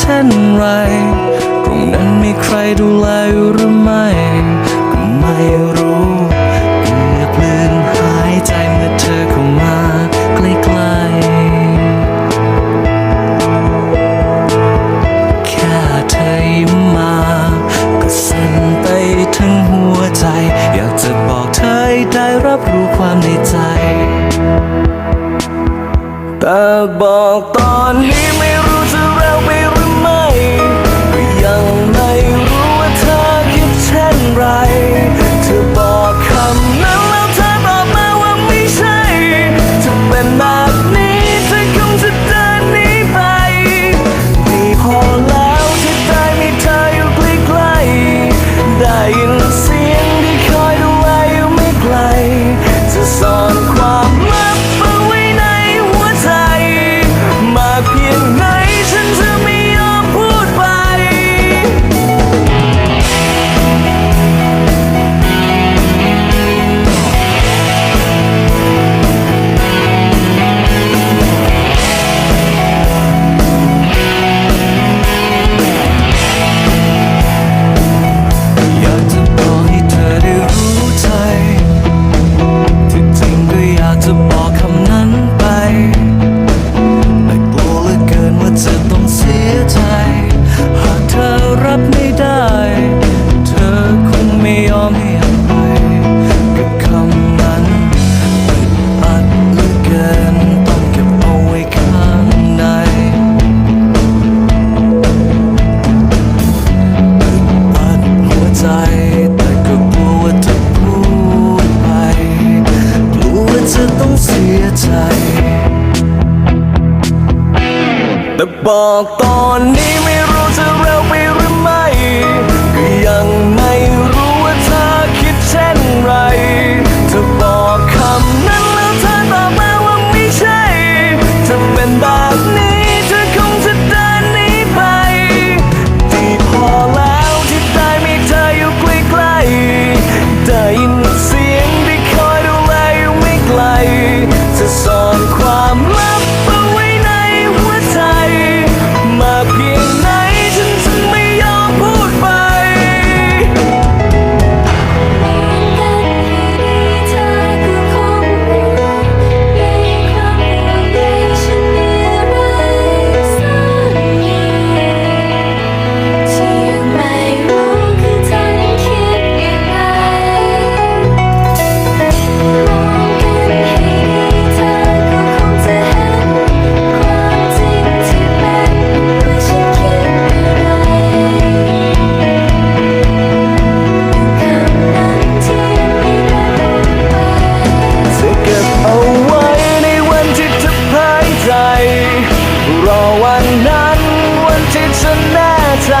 ช่นไร ตรงนั้นมีใครดูแลหรือไม่ก็ไม่รู้เกือบลืมหายใจเมื่อเธอเข้ามาใกล้ๆแค่เธอยิ้มมา ก็สั่นไปทั้งหัวใจ อยากจะบอกเธอได้รับรู้ความในใจ แต่บอกต่อ บอกตอนนี้ไม่ วันนั้น วันที่ฉันแน่ใจ